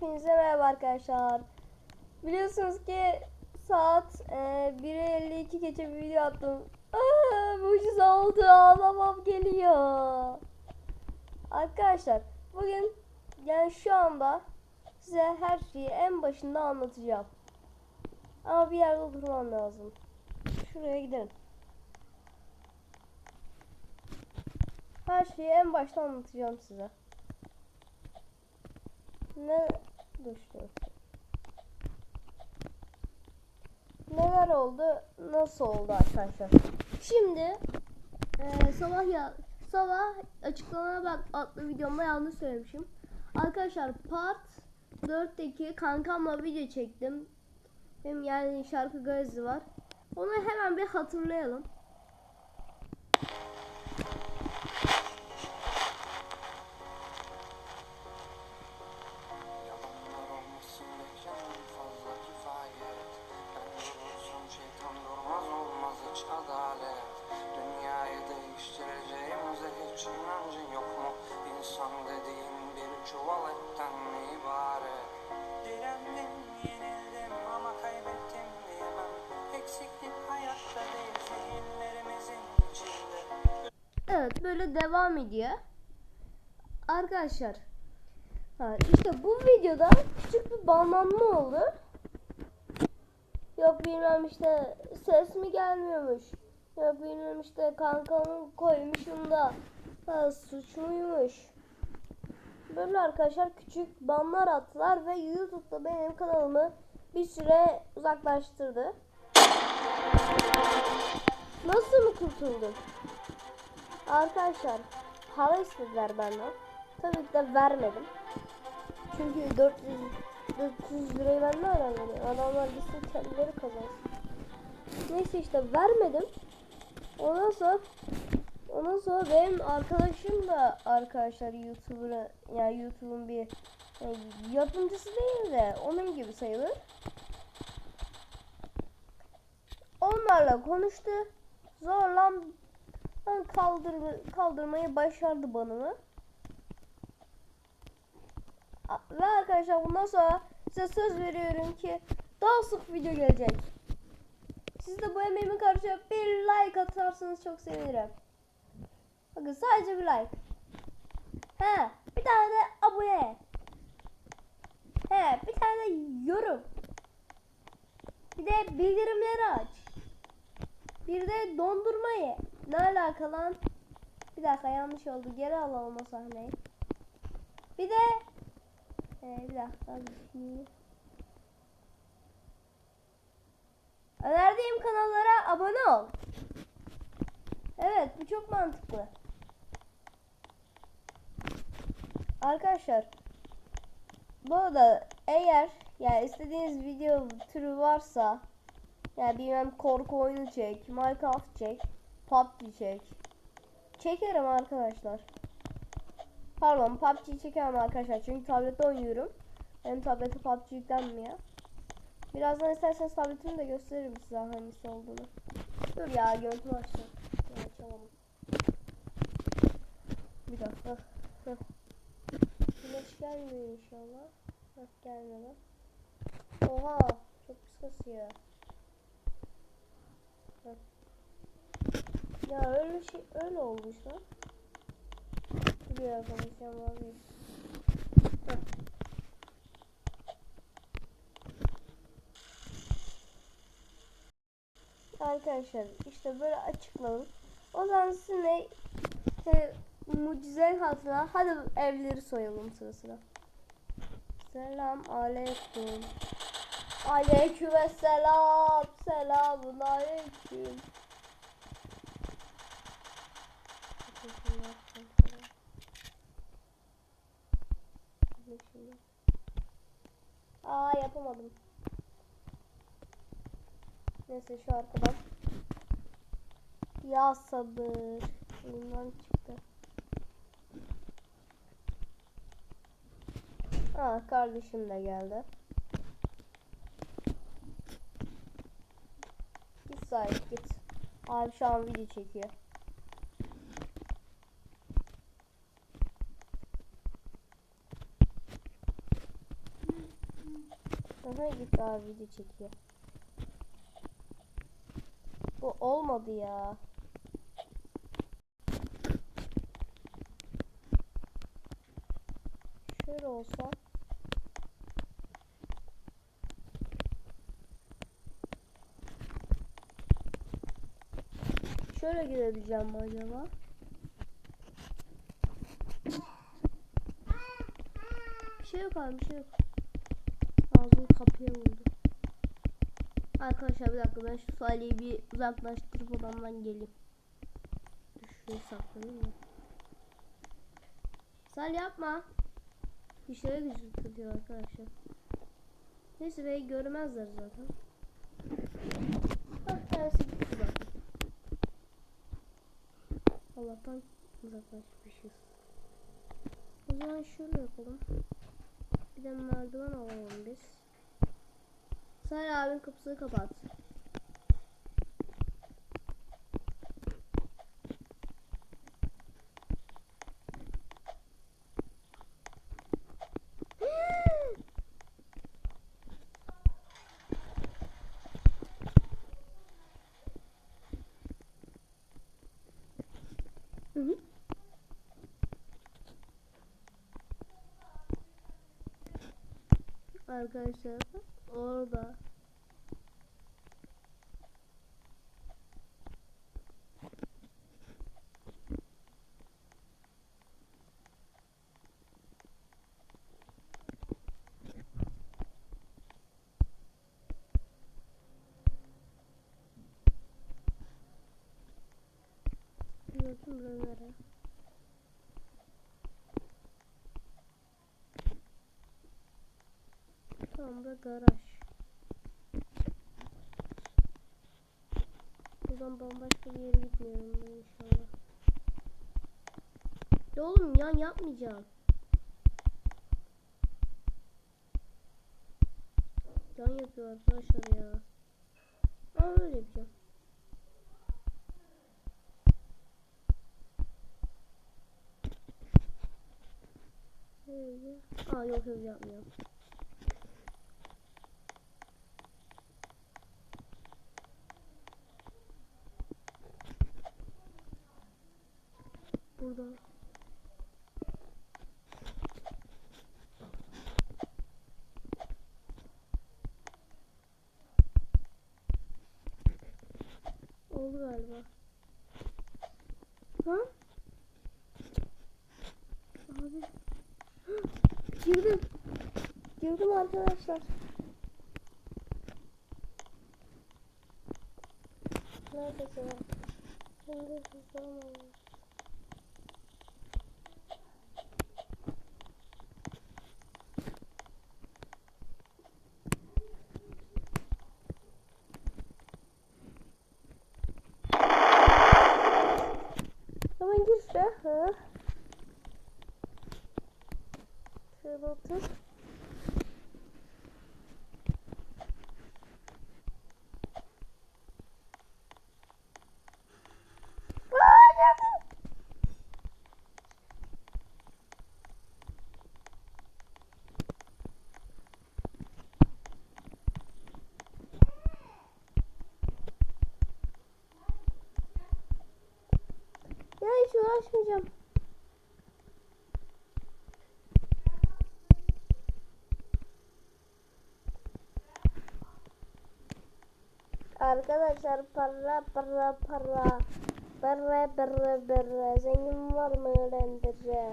Hepinize merhaba arkadaşlar. Biliyorsunuz ki saat e, 1'e 52 geçe bir video attım. Aa, mucize oldu. Ağlamam geliyor. Arkadaşlar bugün yani şu anda size her şeyi en başında anlatacağım. Ama bir yerde durmam lazım. Şuraya gidelim. Her şeyi en başta anlatacağım size. Ne düştü? Neler oldu? Nasıl oldu arkadaşlar? Şimdi eee, sabah ya sabah açıklamaya bak adlı videomda yanlış söylemişim. Arkadaşlar part 4'teki kankamla video çektim. Benim yani şarkı garezi var. Onu hemen bir hatırlayalım. Böyle devam ediyor. Arkadaşlar işte bu videoda küçük bir banlanma oldu. Yok bilmem işte ses mi gelmiyormuş. Yok bilmem işte kankamın koymuşum ha, suç muymuş. Böyle arkadaşlar küçük banlar attılar ve YouTube'da benim kanalımı bir süre uzaklaştırdı. Nasıl mı kurtuldum? Arkadaşlar para istediler benden. Tabii ki de vermedim. Çünkü 400 400 lirayı ben nereden vereyim? Adamlar gitsin kendileri kazansın. Neyse işte vermedim. Ondan sonra ondan sonra benim arkadaşım da arkadaşlar YouTuber'ı yani YouTube'un bir yani yapımcısı değil de onun gibi sayılır. Onlarla konuştu. Zorla ben kaldırdı, kaldırmayı başardı banımı. A- Ve arkadaşlar bundan sonra size söz veriyorum ki daha sık video gelecek. Siz de bu emeğimi karşılayıp bir like atarsanız çok sevinirim. Bakın sadece bir like. He, bir tane de abone. He, bir tane de yorum. Bir de bildirimleri aç. Bir de dondurma ye. Ne alaka lan? Bir dakika yanlış oldu. Geri alalım o sahneyi. Bir de ee, bir dakika şey. Önerdiğim kanallara abone ol. Evet bu çok mantıklı. Arkadaşlar bu arada eğer yani istediğiniz video türü varsa yani bilmem korku oyunu çek, Minecraft çek, PUBG çek. Çekerim arkadaşlar. Pardon PUBG çekemem arkadaşlar çünkü tablette oynuyorum. Benim tablete PUBG yüklenmiyor. Birazdan isterseniz tabletimi de gösteririm size hangisi olduğunu. Dur ya görüntü açtım. Açalım. Bir dakika. Güneş gelmiyor inşallah. Heh, gelmedi. Oha çok pis kasıyor. Heh. Ya öyle şey öyle olmuş lan. Buraya konuşacağım abi. Arkadaşlar işte böyle açıkladım. O zaman sizinle e, mucize hatırına hadi evleri soyalım sıra sıra. Selam aleyküm. Aleyküm selam. Selamun aleyküm. Aa yapamadım. Neyse şu arkadan. Ya sabır. Elimden çıktı. Aa kardeşim de geldi. Git sahip git. Abi şu an video çekiyor. Aha git abi video çekiyor. Bu olmadı ya. Şöyle olsa. Şöyle girebileceğim mi acaba? Bir şey yok abi bir şey yok. Ağzım kapıya vurdu. Arkadaşlar bir dakika ben şu Salih'i bir uzaklaştırıp odamdan geleyim. Şuraya saklanayım mı? Salih yapma. Bir şeye tutuyor arkadaşlar. Neyse bey görmezler zaten. Bak tersi gitti zaten. Allah'tan uzaklaşmışız. O zaman şöyle yapalım. Bir de merdiven alalım biz. Salih abinin kapısını kapat. Hı Arkadaşlar orada. Gördüm buraları. Tamam da garaj. Buradan bambaşka bir yere gitmiyorum ben inşallah. Ya oğlum yan yapmayacağım. Yan yapıyor arkadaşlar ya. Ama öyle yapacağım. Aa yok yok yapmıyorum. Burada. Oldu galiba. Ha? Abi. Girdim. Girdim arkadaşlar. Neredesin? Şimdi hızlanmayın. Hemen gir işte. Ha. Şöyle otur. Aa, geldim. Uğraşmayacağım. Arkadaşlar para para para para para para zengin var mı öğrendice?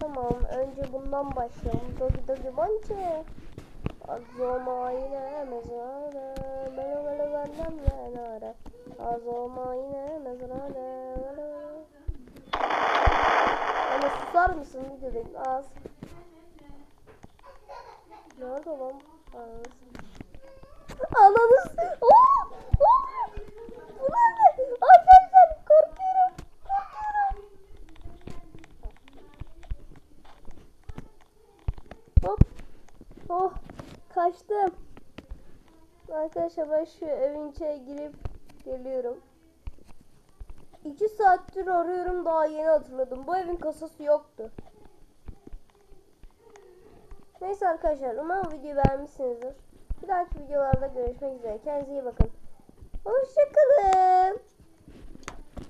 Tamam önce bundan başlayalım. Dogi dogi bonçe. Azoma yine mezara Belo belo benden venara Azoma yine mezara Ama susar mısın? Videodayım az. Nerede lan? Ananız Arkadaşlar ben şu evin içine girip geliyorum. 2 saattir arıyorum daha yeni hatırladım. Bu evin kasası yoktu. Neyse arkadaşlar umarım videoyu beğenmişsinizdir. Bir dahaki videolarda görüşmek üzere. Kendinize iyi bakın. Hoşçakalın.